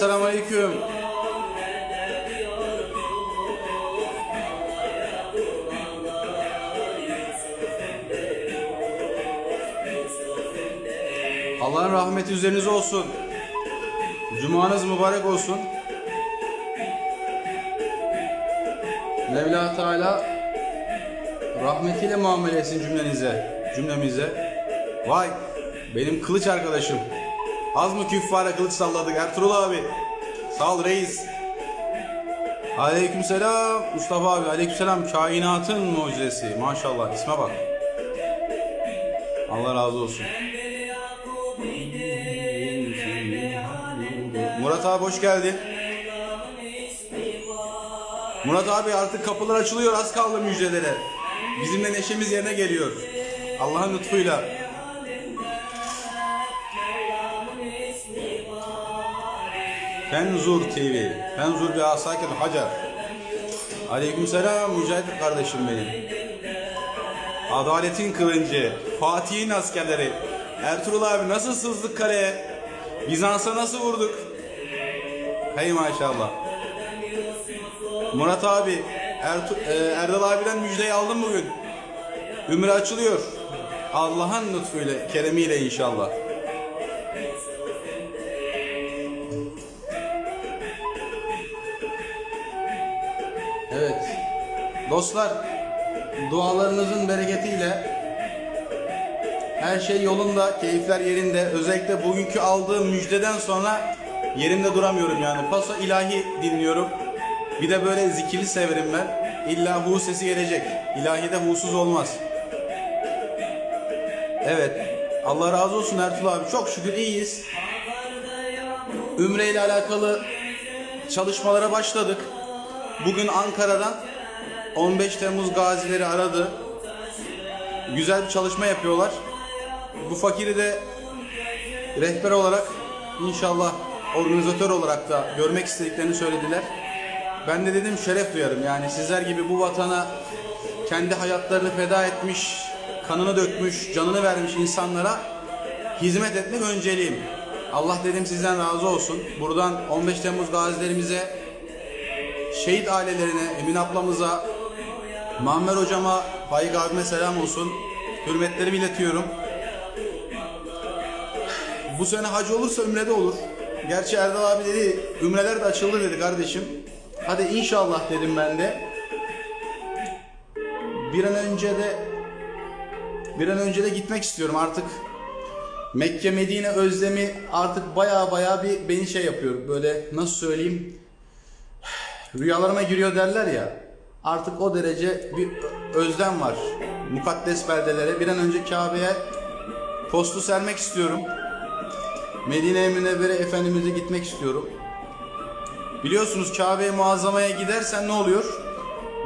Arkadaşlar selamünaleyküm. Allah'ın rahmeti üzerinize olsun. Cumanız mübarek olsun. Mevla Teala rahmetiyle muamele etsin cümlenize, cümlemize. Vay benim kılıç arkadaşım. Az mı küffara kılıç salladık Ertuğrul abi. Sağ ol reis. Aleykümselam Mustafa abi. Aleykümselam kainatın mucizesi. Maşallah isme bak. Allah razı olsun. Murat abi hoş geldin. Murat abi artık kapılar açılıyor az kaldı müjdelere. Bizim de neşemiz yerine geliyor. Allah'ın lütfuyla. Fenzur TV. Fenzur bir asakin hacer. Aleykümselam Mücahit kardeşim benim. Adaletin kılıncı, Fatih'in askerleri. Ertuğrul abi nasıl sızdık kaleye? Bizans'a nasıl vurduk? Hey maşallah. Murat abi, Ertu e, Erdal abiden müjdeyi aldım bugün. Ümre açılıyor. Allah'ın lütfuyla, keremiyle inşallah. Dostlar, dualarınızın bereketiyle her şey yolunda, keyifler yerinde. Özellikle bugünkü aldığım müjdeden sonra yerimde duramıyorum yani. Paso ilahi dinliyorum. Bir de böyle zikirli severim ben. İlla hu sesi gelecek. İlahide husuz olmaz. Evet. Allah razı olsun Ertuğrul abi. Çok şükür iyiyiz. Ümre ile alakalı çalışmalara başladık. Bugün Ankara'dan 15 Temmuz gazileri aradı. Güzel bir çalışma yapıyorlar. Bu fakiri de rehber olarak inşallah organizatör olarak da görmek istediklerini söylediler. Ben de dedim şeref duyarım. Yani sizler gibi bu vatana kendi hayatlarını feda etmiş, kanını dökmüş, canını vermiş insanlara hizmet etmek önceliğim. Allah dedim sizden razı olsun. Buradan 15 Temmuz gazilerimize, şehit ailelerine, Emin ablamıza, Muammer hocama, Faik abime selam olsun. Hürmetlerimi iletiyorum. Bu sene hacı olursa ümrede olur. Gerçi Erdal abi dedi ümreler de açıldı dedi kardeşim. Hadi inşallah dedim ben de. Bir an önce de bir an önce de gitmek istiyorum artık. Mekke Medine özlemi artık baya baya bir beni şey yapıyor. Böyle nasıl söyleyeyim? Rüyalarıma giriyor derler ya. Artık o derece bir özlem var. Mukaddes beldelere bir an önce Kabe'ye postu sermek istiyorum. Medine-i Münevvere Efendimiz'e gitmek istiyorum. Biliyorsunuz Kabe-i Muazzama'ya gidersen ne oluyor?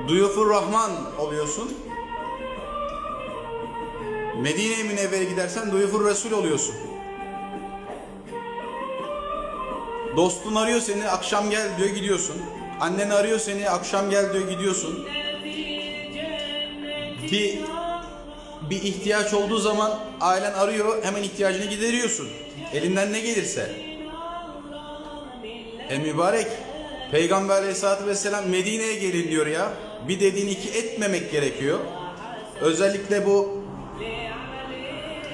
Duyufur Rahman oluyorsun. Medine-i Münevvere gidersen Duyufur Resul oluyorsun. Dostun arıyor seni akşam gel diyor gidiyorsun. Annen arıyor seni akşam gel diyor gidiyorsun. Bir bir ihtiyaç olduğu zaman ailen arıyor hemen ihtiyacını gideriyorsun. Elinden ne gelirse. E mübarek Peygamber aleyhissalatü vesselam Medine'ye gelin diyor ya. Bir dediğini iki etmemek gerekiyor. Özellikle bu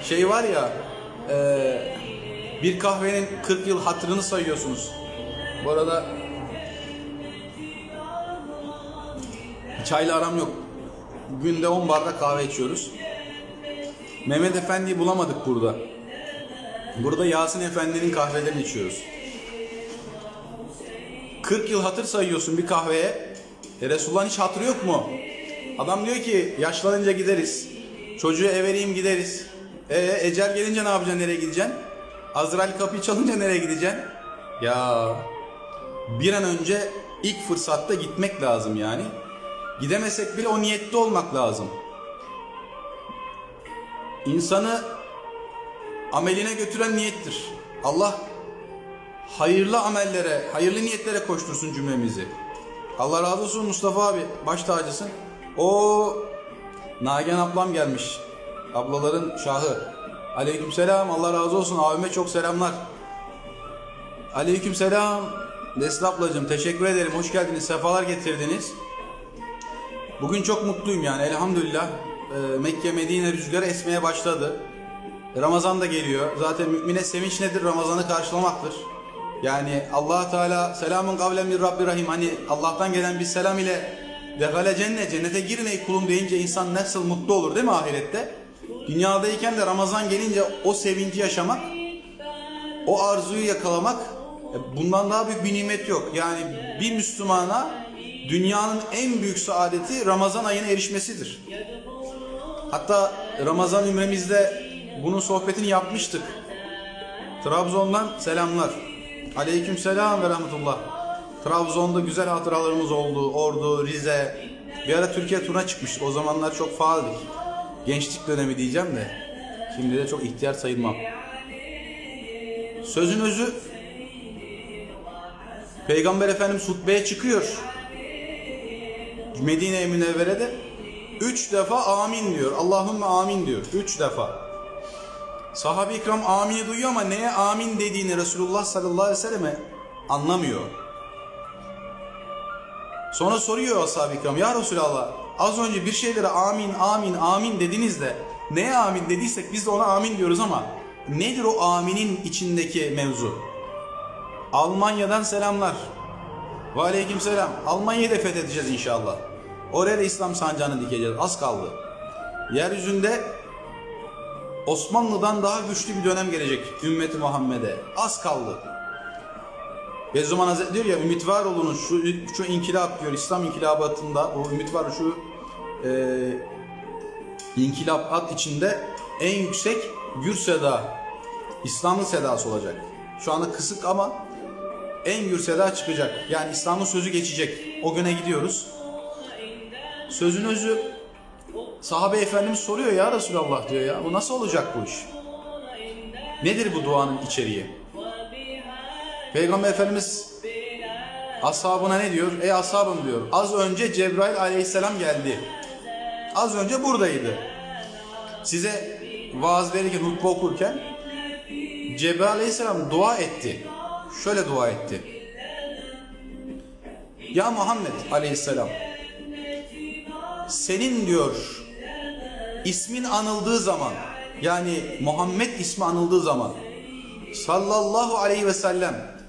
şey var ya e, bir kahvenin 40 yıl hatırını sayıyorsunuz. Bu arada çayla aram yok. Günde 10 bardak kahve içiyoruz. Mehmet Efendi'yi bulamadık burada. Burada Yasin Efendi'nin kahvelerini içiyoruz. 40 yıl hatır sayıyorsun bir kahveye. E Resulullah'ın hiç hatırı yok mu? Adam diyor ki yaşlanınca gideriz. Çocuğu evereyim gideriz. E ecel gelince ne yapacaksın nereye gideceksin? Azrail kapıyı çalınca nereye gideceksin? Ya bir an önce ilk fırsatta gitmek lazım yani. Gidemesek bile o niyette olmak lazım. İnsanı ameline götüren niyettir. Allah hayırlı amellere, hayırlı niyetlere koştursun cümlemizi. Allah razı olsun Mustafa abi, baş tacısın. O Nagihan ablam gelmiş. Ablaların şahı. Aleykümselam, Allah razı olsun. Abime çok selamlar. Aleyküm selam. Nesli ablacığım teşekkür ederim. Hoş geldiniz. Sefalar getirdiniz. Bugün çok mutluyum yani elhamdülillah. Ee, Mekke Medine rüzgarı esmeye başladı. Ramazan da geliyor. Zaten mümine sevinç nedir? Ramazan'ı karşılamaktır. Yani allah Teala selamun kavlen min Rabbi Rahim. Hani Allah'tan gelen bir selam ile dehale cennet, cennete girin ey kulum deyince insan nasıl mutlu olur değil mi ahirette? Dünyadayken de Ramazan gelince o sevinci yaşamak, o arzuyu yakalamak e, bundan daha büyük bir nimet yok. Yani bir Müslümana dünyanın en büyük saadeti Ramazan ayına erişmesidir. Hatta Ramazan ümremizde bunun sohbetini yapmıştık. Trabzon'dan selamlar. Aleyküm selam ve rahmetullah. Trabzon'da güzel hatıralarımız oldu. Ordu, Rize. Bir ara Türkiye turuna çıkmıştık. O zamanlar çok faaldik. Gençlik dönemi diyeceğim de. Şimdi de çok ihtiyar sayılmam. Sözün özü Peygamber Efendimiz hutbeye çıkıyor. Medine-i Münevvere'de üç defa amin diyor. Allahümme amin diyor. Üç defa. Sahabe-i ikram amini duyuyor ama neye amin dediğini Resulullah sallallahu aleyhi ve selleme anlamıyor. Sonra soruyor ashab-ı ikram ya Resulallah az önce bir şeylere amin amin amin dediniz de neye amin dediysek biz de ona amin diyoruz ama nedir o aminin içindeki mevzu? Almanya'dan selamlar. Ve aleyküm selam. Almanya'yı da fethedeceğiz inşallah. Oraya da İslam sancağını dikeceğiz. Az kaldı. Yeryüzünde Osmanlı'dan daha güçlü bir dönem gelecek ümmeti Muhammed'e. Az kaldı. Bediüzzaman Hazretleri diyor ya ümit var olunuz şu, şu inkılap diyor İslam inkılabatında o ümit var şu e, inkılabat içinde en yüksek gür seda İslam'ın sedası olacak. Şu anda kısık ama en gür seda çıkacak. Yani İslam'ın sözü geçecek. O güne gidiyoruz. Sözün özü sahabe efendimiz soruyor ya Resulallah diyor ya. Bu nasıl olacak bu iş? Nedir bu duanın içeriği? Peygamber Efendimiz ashabına ne diyor? Ey ashabım diyor. Az önce Cebrail aleyhisselam geldi. Az önce buradaydı. Size vaaz verirken, hutbe okurken Cebrail aleyhisselam dua etti. Şöyle dua etti. Ya Muhammed aleyhisselam senin diyor ismin anıldığı zaman yani Muhammed ismi anıldığı zaman sallallahu aleyhi ve sellem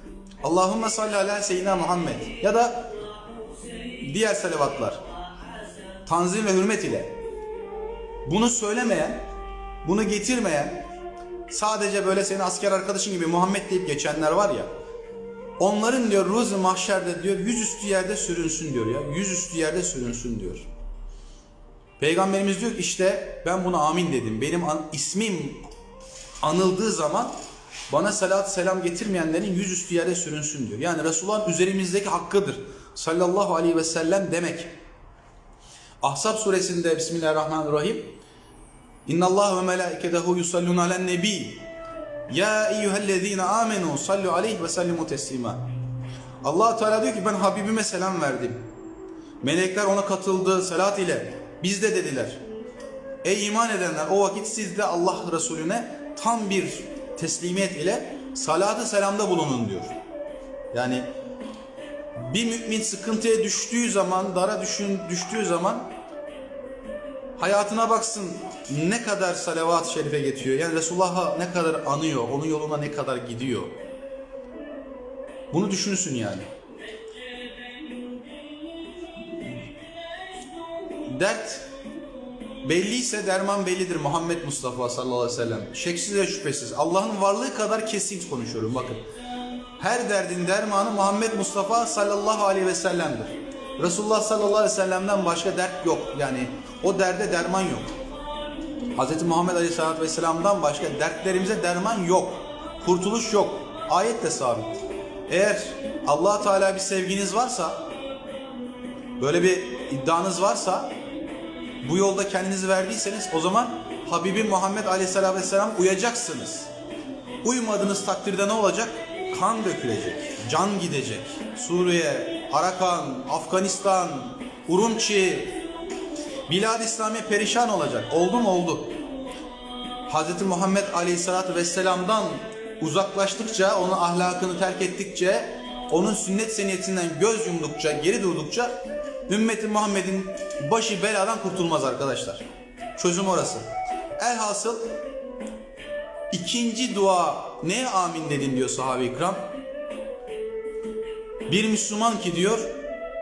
Allahümme salli ala seyyidina Muhammed ya da diğer salavatlar tanzim ve hürmet ile bunu söylemeyen bunu getirmeyen sadece böyle senin asker arkadaşın gibi Muhammed deyip geçenler var ya onların diyor ruzu mahşerde diyor yüzüstü yerde sürünsün diyor ya yüzüstü yerde sürünsün diyor. Peygamberimiz diyor ki işte ben buna amin dedim. Benim an, ismim anıldığı zaman bana salat selam getirmeyenlerin yüzüstü yere sürünsün diyor. Yani Resulullah'ın üzerimizdeki hakkıdır. Sallallahu aleyhi ve sellem demek. Ahzab suresinde Bismillahirrahmanirrahim. İnna Allah ve melaiketehu yusallun alen nebi. Ya eyyühellezine amenu sallu aleyhi ve sellimu teslima. Allah Teala diyor ki ben Habibime selam verdim. Melekler ona katıldı salat ile. Biz de dediler. Ey iman edenler o vakit siz de Allah Resulüne tam bir teslimiyet ile salatı selamda bulunun diyor. Yani bir mümin sıkıntıya düştüğü zaman, dara düşün, düştüğü zaman hayatına baksın ne kadar salavat-ı şerife getiriyor. Yani Resulullah'a ne kadar anıyor, onun yoluna ne kadar gidiyor. Bunu düşünsün yani. Dert belliyse derman bellidir Muhammed Mustafa sallallahu aleyhi ve sellem. Şeksiz ve şüphesiz. Allah'ın varlığı kadar kesin konuşuyorum bakın. Her derdin dermanı Muhammed Mustafa sallallahu aleyhi ve sellem'dir. Resulullah sallallahu aleyhi ve sellem'den başka dert yok. Yani o derde derman yok. Hz. Muhammed aleyhisselatü vesselam'dan başka dertlerimize derman yok. Kurtuluş yok. Ayet de sabit. Eğer allah Teala bir sevginiz varsa, böyle bir iddianız varsa, bu yolda kendinizi verdiyseniz o zaman Habibim Muhammed Aleyhisselatü Vesselam uyacaksınız. Uymadığınız takdirde ne olacak? Kan dökülecek, can gidecek. Suriye, Arakan, Afganistan, Urumçi, Bilad İslami perişan olacak. Oldu mu oldu. Hz. Muhammed Aleyhisselatü Vesselam'dan uzaklaştıkça, onun ahlakını terk ettikçe, onun sünnet seniyetinden göz yumdukça, geri durdukça ümmeti Muhammed'in başı beladan kurtulmaz arkadaşlar. Çözüm orası. Elhasıl ikinci dua neye amin dedin diyor sahabe-i. Bir Müslüman ki diyor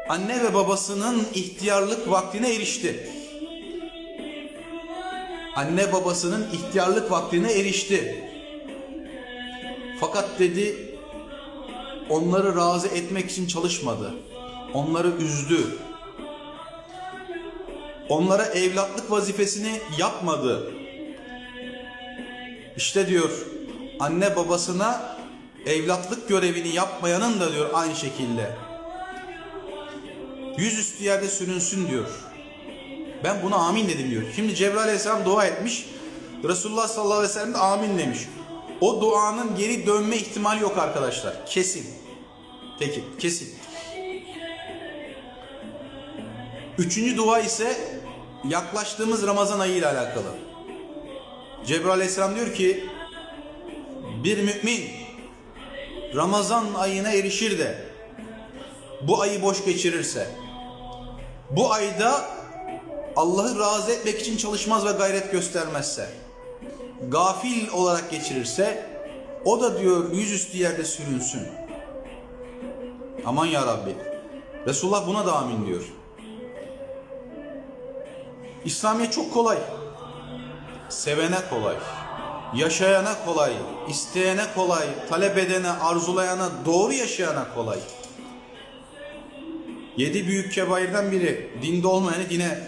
anne ve babasının ihtiyarlık vaktine erişti. Anne babasının ihtiyarlık vaktine erişti. Fakat dedi onları razı etmek için çalışmadı. Onları üzdü. Onlara evlatlık vazifesini yapmadı. İşte diyor anne babasına evlatlık görevini yapmayanın da diyor aynı şekilde yüzüstü yerde sürünsün diyor. Ben buna amin dedim diyor. Şimdi Cebrail aleyhisselam dua etmiş. Resulullah sallallahu aleyhi ve sellem de amin demiş. O duanın geri dönme ihtimali yok arkadaşlar. Kesin. Peki kesin. Üçüncü dua ise yaklaştığımız Ramazan ayı ile alakalı. Cebrail aleyhisselam diyor ki bir mümin Ramazan ayına erişir de bu ayı boş geçirirse bu ayda Allah'ı razı etmek için çalışmaz ve gayret göstermezse gafil olarak geçirirse o da diyor yüzüstü yerde sürünsün. Aman ya Rabbi. Resulullah buna da amin diyor. İslamiyet çok kolay. Sevene kolay. Yaşayana kolay. isteyene kolay. Talep edene, arzulayana, doğru yaşayana kolay. Yedi büyük kebairden biri dinde olmayanı dine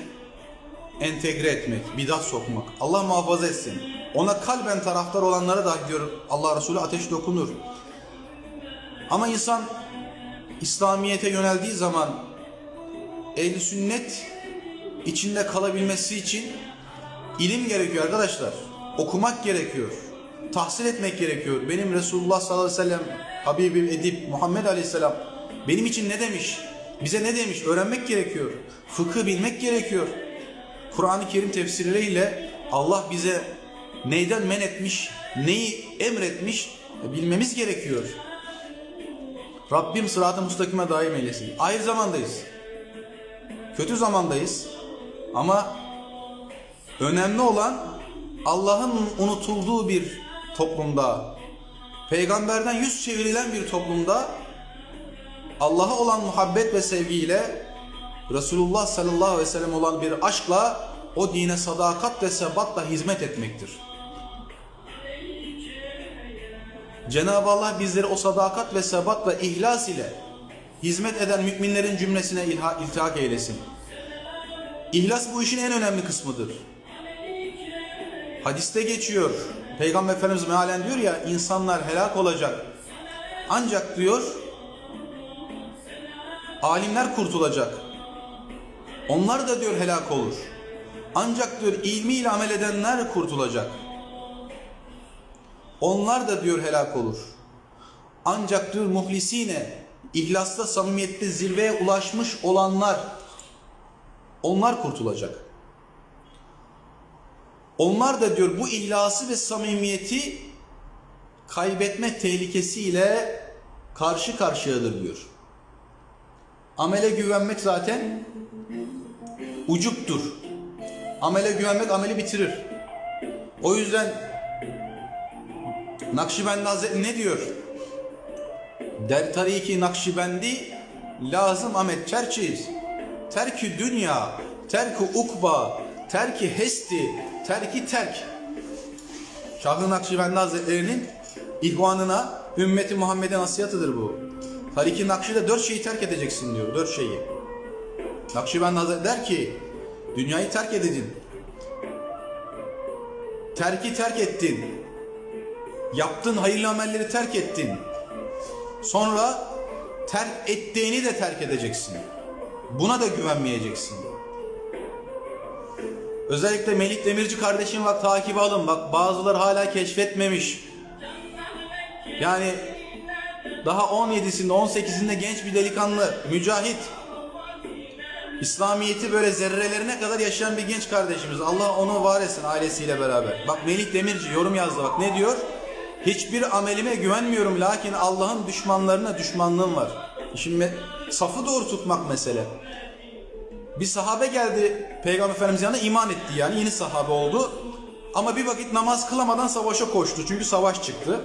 entegre etmek, bidat sokmak. Allah muhafaza etsin. Ona kalben taraftar olanlara da diyor Allah Resulü ateş dokunur. Ama insan İslamiyet'e yöneldiği zaman ehl sünnet içinde kalabilmesi için ilim gerekiyor arkadaşlar. Okumak gerekiyor. Tahsil etmek gerekiyor. Benim Resulullah sallallahu aleyhi ve sellem Habibim Edip Muhammed aleyhisselam benim için ne demiş? Bize ne demiş? Öğrenmek gerekiyor. Fıkı bilmek gerekiyor. Kur'an-ı Kerim tefsirleriyle Allah bize neyden men etmiş, neyi emretmiş bilmemiz gerekiyor. Rabbim sırat-ı müstakime daim eylesin. Ayrı zamandayız. Kötü zamandayız. Ama önemli olan Allah'ın unutulduğu bir toplumda, peygamberden yüz çevrilen bir toplumda Allah'a olan muhabbet ve sevgiyle Resulullah sallallahu aleyhi ve sellem olan bir aşkla o dine sadakat ve sebatla hizmet etmektir. Cenab-ı Allah bizleri o sadakat ve sebat ve ihlas ile hizmet eden müminlerin cümlesine iltihak eylesin. İhlas bu işin en önemli kısmıdır. Hadiste geçiyor. Peygamber Efendimiz mealen diyor ya insanlar helak olacak. Ancak diyor alimler kurtulacak. Onlar da diyor helak olur. Ancak diyor ilmiyle amel edenler kurtulacak. Onlar da diyor helak olur. Ancak diyor muhlisine, ihlasta, samimiyette zirveye ulaşmış olanlar, onlar kurtulacak. Onlar da diyor bu ihlası ve samimiyeti kaybetme tehlikesiyle karşı karşıyadır diyor. Amele güvenmek zaten ucuptur. Amele güvenmek ameli bitirir. O yüzden Nakşibendi Hazretleri ne diyor? Der tariki Nakşibendi lazım Ahmet çerçiz. Terki dünya, terki ukba, terki hesti, terki terk. Şah-ı Nakşibendi Hazretleri'nin ihvanına, ümmeti Muhammed'e nasihatıdır bu. Tariki Nakşi'de dört şeyi terk edeceksin diyor, dört şeyi. Nakşibendi Hazretleri der ki, dünyayı terk edin. Terki terk ettin. Yaptığın hayırlı amelleri terk ettin. Sonra terk ettiğini de terk edeceksin. Buna da güvenmeyeceksin. Özellikle Melik Demirci kardeşim bak takibi alın. Bak bazıları hala keşfetmemiş. Yani daha 17'sinde 18'inde genç bir delikanlı, mücahit. İslamiyeti böyle zerrelerine kadar yaşayan bir genç kardeşimiz. Allah onu var etsin ailesiyle beraber. Bak Melik Demirci yorum yazdı bak ne diyor? Hiçbir amelime güvenmiyorum lakin Allah'ın düşmanlarına düşmanlığım var. Şimdi safı doğru tutmak mesele. Bir sahabe geldi Peygamber Efendimiz yanına iman etti yani yeni sahabe oldu. Ama bir vakit namaz kılamadan savaşa koştu çünkü savaş çıktı.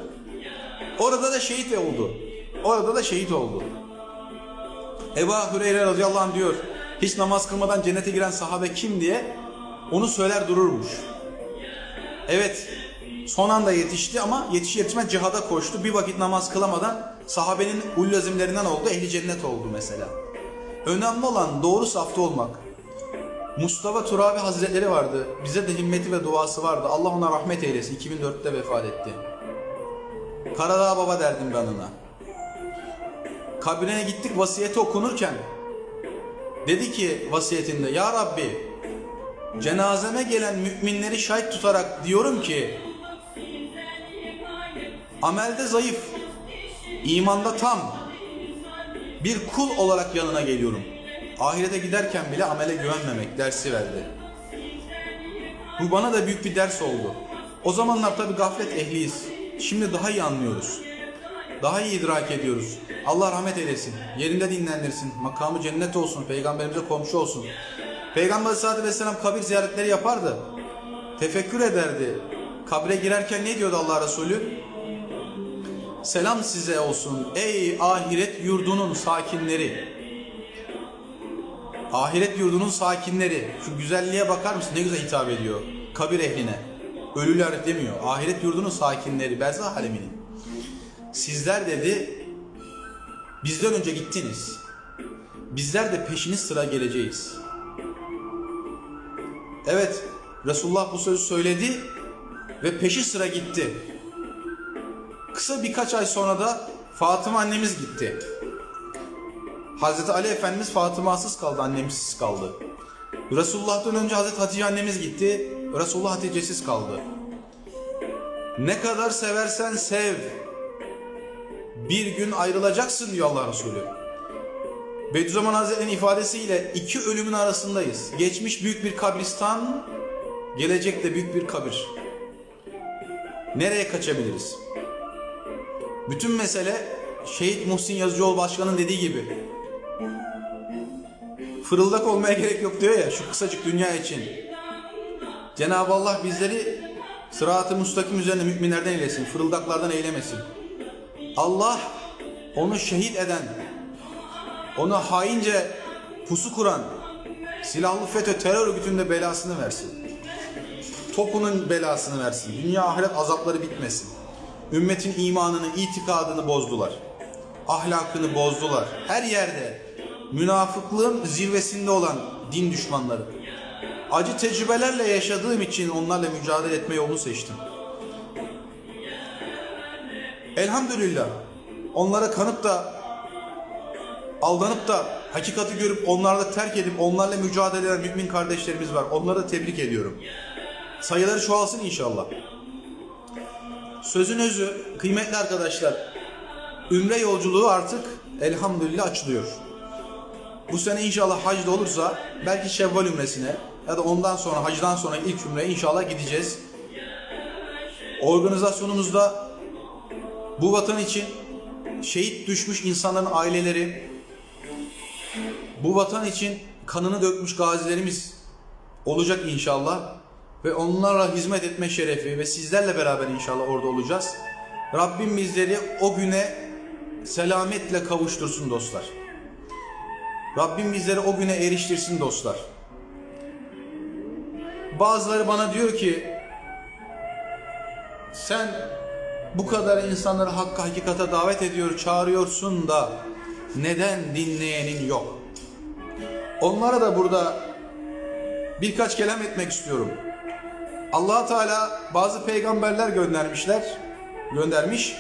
Orada da şehit oldu. Orada da şehit oldu. Ebu Hüreyre radıyallahu anh diyor hiç namaz kılmadan cennete giren sahabe kim diye onu söyler dururmuş. Evet son anda yetişti ama yetiş yetişmez cihada koştu. Bir vakit namaz kılamadan sahabenin ullazimlerinden oldu ehli cennet oldu mesela. Önemli olan doğru safta olmak. Mustafa Turabi Hazretleri vardı. Bize de himmeti ve duası vardı. Allah ona rahmet eylesin. 2004'te vefat etti. Karadağ Baba derdim ben ona. Kabrine gittik vasiyeti okunurken dedi ki vasiyetinde Ya Rabbi cenazeme gelen müminleri şahit tutarak diyorum ki amelde zayıf, imanda tam bir kul olarak yanına geliyorum. Ahirete giderken bile amele güvenmemek dersi verdi. Bu bana da büyük bir ders oldu. O zamanlar tabi gaflet ehliyiz. Şimdi daha iyi anlıyoruz. Daha iyi idrak ediyoruz. Allah rahmet eylesin. Yerinde dinlendirsin. Makamı cennet olsun. Peygamberimize komşu olsun. Peygamber Aleyhisselatü Vesselam kabir ziyaretleri yapardı. Tefekkür ederdi. Kabre girerken ne diyordu Allah Resulü? Selam size olsun ey ahiret yurdunun sakinleri. Ahiret yurdunun sakinleri. Şu güzelliğe bakar mısın? Ne güzel hitap ediyor. Kabir ehline. Ölüler demiyor. Ahiret yurdunun sakinleri. Berzah aleminin. Sizler dedi bizden önce gittiniz. Bizler de peşiniz sıra geleceğiz. Evet Resulullah bu sözü söyledi ve peşi sıra gitti. Kısa birkaç ay sonra da Fatıma annemiz gitti. Hazreti Ali Efendimiz Fatıma'sız kaldı, annemsiz kaldı. Resulullah'tan önce Hazreti Hatice annemiz gitti, Resulullah Hatice'siz kaldı. Ne kadar seversen sev, bir gün ayrılacaksın diyor Allah Resulü. Bediüzzaman Hazretleri'nin ifadesiyle iki ölümün arasındayız. Geçmiş büyük bir kabristan, gelecek de büyük bir kabir. Nereye kaçabiliriz? Bütün mesele Şehit Muhsin Yazıcıoğlu Başkan'ın dediği gibi. Fırıldak olmaya gerek yok diyor ya şu kısacık dünya için. Cenab-ı Allah bizleri sırat-ı müstakim üzerine müminlerden eylesin. Fırıldaklardan eylemesin. Allah onu şehit eden, onu haince pusu kuran, silahlı FETÖ terör örgütünde belasını versin. Topunun belasını versin. Dünya ahiret azapları bitmesin. Ümmetin imanını, itikadını bozdular. Ahlakını bozdular. Her yerde münafıklığın zirvesinde olan din düşmanları. Acı tecrübelerle yaşadığım için onlarla mücadele etme yolunu seçtim. Elhamdülillah onlara kanıp da aldanıp da hakikati görüp onlarda terk edip onlarla mücadele eden mümin kardeşlerimiz var. Onları tebrik ediyorum. Sayıları çoğalsın inşallah. Sözün özü kıymetli arkadaşlar. Ümre yolculuğu artık elhamdülillah açılıyor. Bu sene inşallah hacda olursa belki Şevval ümresine ya da ondan sonra hacdan sonra ilk ümre inşallah gideceğiz. Organizasyonumuzda bu vatan için şehit düşmüş insanların aileleri, bu vatan için kanını dökmüş gazilerimiz olacak inşallah ve onlarla hizmet etme şerefi ve sizlerle beraber inşallah orada olacağız. Rabbim bizleri o güne selametle kavuştursun dostlar. Rabbim bizleri o güne eriştirsin dostlar. Bazıları bana diyor ki sen bu kadar insanları hakka hakikate davet ediyor, çağırıyorsun da neden dinleyenin yok? Onlara da burada birkaç kelam etmek istiyorum. Allah Teala bazı peygamberler göndermişler, göndermiş.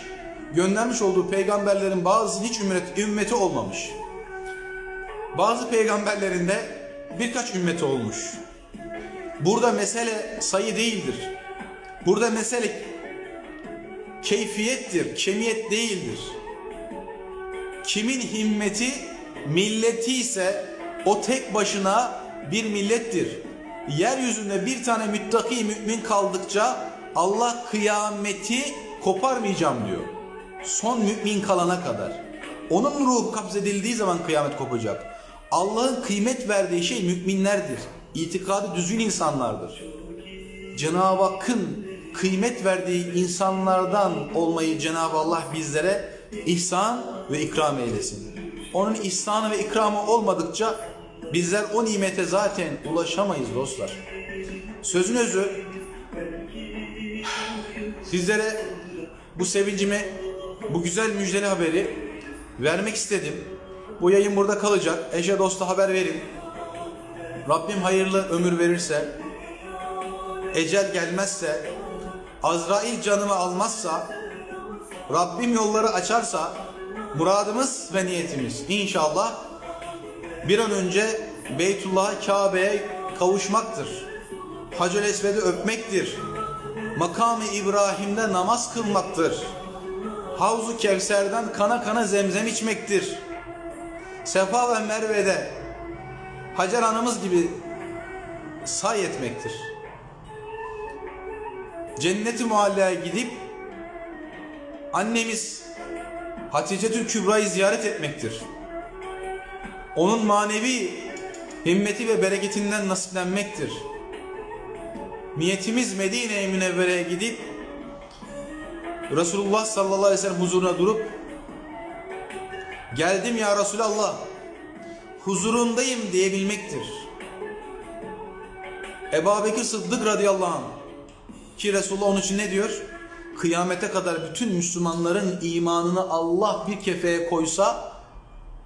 Göndermiş olduğu peygamberlerin bazı hiç ümmet, ümmeti olmamış. Bazı peygamberlerin de birkaç ümmeti olmuş. Burada mesele sayı değildir. Burada mesele keyfiyettir, kemiyet değildir. Kimin himmeti, milleti ise o tek başına bir millettir. Yeryüzünde bir tane müttaki mümin kaldıkça Allah kıyameti koparmayacağım diyor. Son mümin kalana kadar. Onun ruhu kabzedildiği zaman kıyamet kopacak. Allah'ın kıymet verdiği şey müminlerdir. İtikadı düzgün insanlardır. Cenab-ı Hakk'ın kıymet verdiği insanlardan olmayı Cenab-ı Allah bizlere ihsan ve ikram eylesin. Onun ihsanı ve ikramı olmadıkça bizler o nimete zaten ulaşamayız dostlar. Sözün özü sizlere bu sevincimi, bu güzel müjdeli haberi vermek istedim. Bu yayın burada kalacak. Eşe dosta haber verin. Rabbim hayırlı ömür verirse, ecel gelmezse, Azrail canımı almazsa, Rabbim yolları açarsa, muradımız ve niyetimiz inşallah bir an önce Beytullah'a Kabe'ye kavuşmaktır. Hacı Esved'i öpmektir. Makamı İbrahim'de namaz kılmaktır. Havzu Kevser'den kana kana zemzem içmektir. Sefa ve Merve'de Hacer anamız gibi say etmektir. Cenneti Muhalla'ya gidip annemiz Hatice Kübra'yı ziyaret etmektir. Onun manevi himmeti ve bereketinden nasiplenmektir. Niyetimiz Medine-i Münevvere'ye gidip Resulullah sallallahu aleyhi ve sellem huzuruna durup geldim ya Resulallah huzurundayım diyebilmektir. Ebu Bekir Sıddık radıyallahu anh ki Resulullah onun için ne diyor? Kıyamete kadar bütün Müslümanların imanını Allah bir kefeye koysa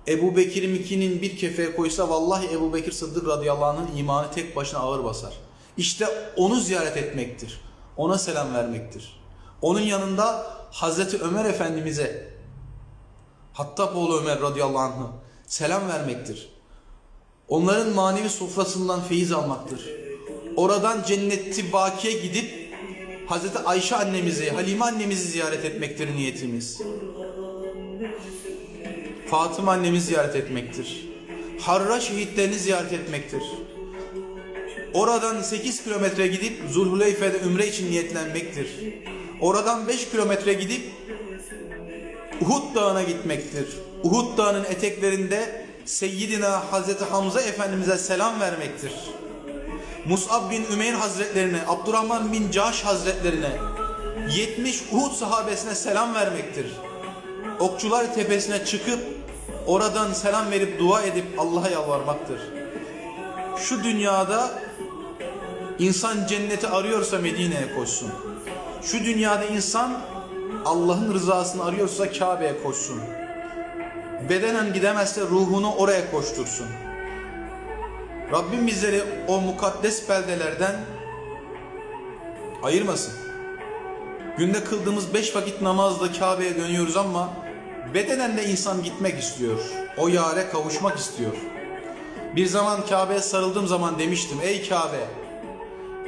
Ebu Bekir Miki'nin bir kefeye koysa vallahi Ebu Bekir Sıddık radıyallahu anh'ın imanı tek başına ağır basar. İşte onu ziyaret etmektir. Ona selam vermektir. Onun yanında Hazreti Ömer Efendimiz'e Hattapoğlu Ömer radıyallahu anh'ı selam vermektir. Onların manevi sofrasından feyiz almaktır. Oradan cenneti bakiye gidip Hazreti Ayşe annemizi, Halime annemizi ziyaret etmektir niyetimiz. Fatıma annemizi ziyaret etmektir. Harra şehitlerini ziyaret etmektir. Oradan 8 kilometre gidip Zulhuleyfe'de ümre için niyetlenmektir. Oradan 5 kilometre gidip Uhud Dağı'na gitmektir. Uhud Dağı'nın eteklerinde Seyyidina Hazreti Hamza Efendimiz'e selam vermektir. Mus'ab bin Ümeyr Hazretlerine, Abdurrahman bin Caş Hazretlerine, 70 Uhud sahabesine selam vermektir. Okçular tepesine çıkıp oradan selam verip dua edip Allah'a yalvarmaktır. Şu dünyada insan cenneti arıyorsa Medine'ye koşsun. Şu dünyada insan Allah'ın rızasını arıyorsa Kabe'ye koşsun. Bedenen gidemezse ruhunu oraya koştursun. Rabbim bizleri o mukaddes beldelerden ayırmasın. Günde kıldığımız beş vakit namazla Kabe'ye dönüyoruz ama bedenen de insan gitmek istiyor. O yare kavuşmak istiyor. Bir zaman Kabe'ye sarıldığım zaman demiştim. Ey Kabe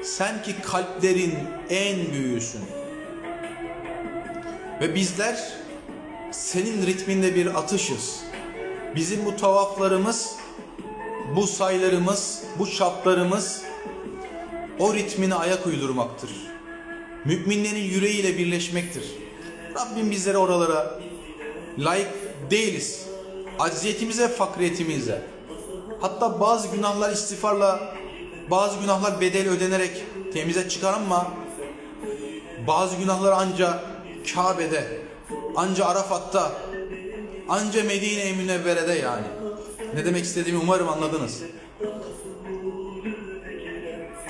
sen ki kalplerin en büyüğüsün. Ve bizler senin ritminde bir atışız. Bizim bu tavaflarımız, bu saylarımız, bu şaplarımız o ritmine ayak uydurmaktır. Müminlerin yüreğiyle birleşmektir. Rabbim bizleri oralara layık değiliz. Acziyetimize, fakriyetimize. Hatta bazı günahlar istiğfarla, bazı günahlar bedel ödenerek temize çıkar ama bazı günahlar anca Kabe'de, anca Arafat'ta, anca Medine-i Münevvere'de yani. Ne demek istediğimi umarım anladınız.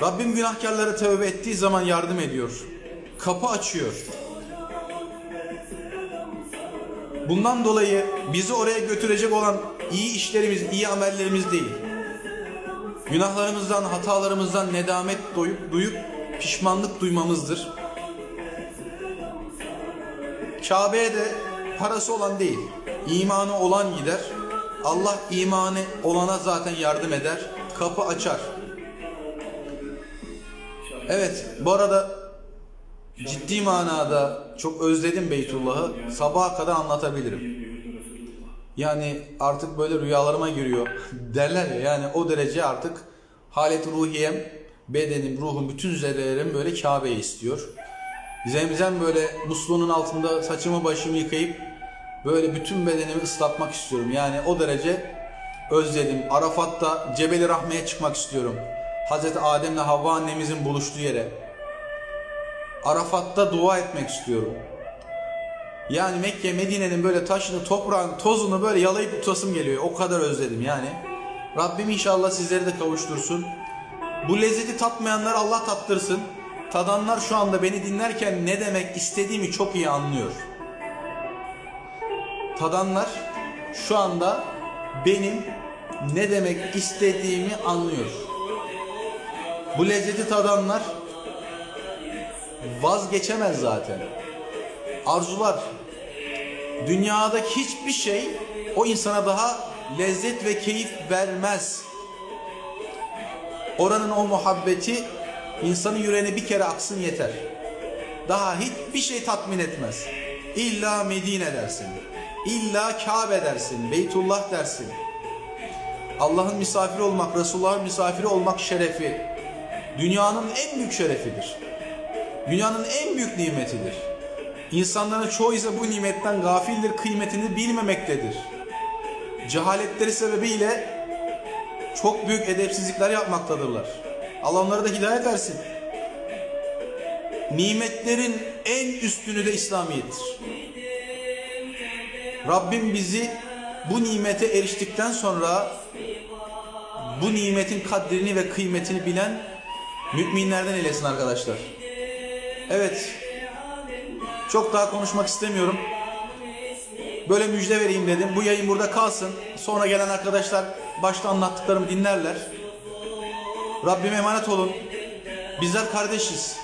Rabbim günahkarlara tövbe ettiği zaman yardım ediyor. Kapı açıyor. Bundan dolayı bizi oraya götürecek olan iyi işlerimiz, iyi amellerimiz değil. Günahlarımızdan, hatalarımızdan nedamet duyup, duyup pişmanlık duymamızdır. Kabe'ye de parası olan değil, imanı olan gider. Allah imanı olana zaten yardım eder, kapı açar. Evet, bu arada ciddi manada çok özledim Beytullah'ı. Sabaha kadar anlatabilirim. Yani artık böyle rüyalarıma giriyor derler ya yani o derece artık halet ruhiyem, bedenim, ruhum, bütün zerrelerim böyle Kabe'yi istiyor. Zemzem böyle musluğunun altında saçımı başımı yıkayıp böyle bütün bedenimi ıslatmak istiyorum. Yani o derece özledim. Arafat'ta Cebeli Rahme'ye çıkmak istiyorum. Hazreti Adem'le Havva annemizin buluştuğu yere. Arafat'ta dua etmek istiyorum. Yani Mekke, Medine'nin böyle taşını, toprağını, tozunu böyle yalayıp tutasım geliyor. O kadar özledim yani. Rabbim inşallah sizleri de kavuştursun. Bu lezzeti tatmayanlar Allah tattırsın. Tadanlar şu anda beni dinlerken ne demek istediğimi çok iyi anlıyor. Tadanlar şu anda benim ne demek istediğimi anlıyor. Bu lezzeti tadanlar vazgeçemez zaten. Arzular. Dünyadaki hiçbir şey o insana daha lezzet ve keyif vermez. Oranın o muhabbeti insanın yüreğine bir kere aksın yeter. Daha hiçbir şey tatmin etmez. İlla Medine dersin. İlla Kabe dersin. Beytullah dersin. Allah'ın misafiri olmak, Resulullah'ın misafiri olmak şerefi. Dünyanın en büyük şerefidir. Dünyanın en büyük nimetidir. İnsanların çoğu ise bu nimetten gafildir, kıymetini bilmemektedir. Cehaletleri sebebiyle çok büyük edepsizlikler yapmaktadırlar. Allah onlara da hidayet versin. Nimetlerin en üstünü de İslamiyettir. Rabbim bizi bu nimete eriştikten sonra bu nimetin kadrini ve kıymetini bilen müminlerden eylesin arkadaşlar. Evet. Çok daha konuşmak istemiyorum. Böyle müjde vereyim dedim. Bu yayın burada kalsın. Sonra gelen arkadaşlar başta anlattıklarımı dinlerler. Rabbime emanet olun. Bizler kardeşiz.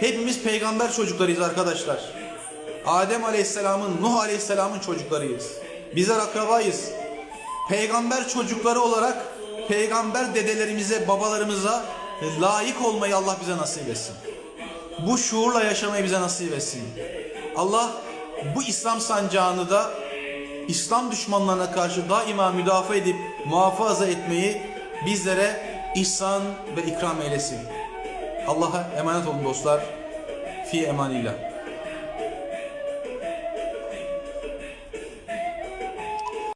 Hepimiz peygamber çocuklarıyız arkadaşlar. Adem Aleyhisselam'ın, Nuh Aleyhisselam'ın çocuklarıyız. Bizler akrabayız. Peygamber çocukları olarak peygamber dedelerimize, babalarımıza layık olmayı Allah bize nasip etsin. Bu şuurla yaşamayı bize nasip etsin. Allah bu İslam sancağını da İslam düşmanlarına karşı daima müdafaa edip muhafaza etmeyi bizlere ihsan ve ikram eylesin. Allah'a emanet olun dostlar. Fi emanillah.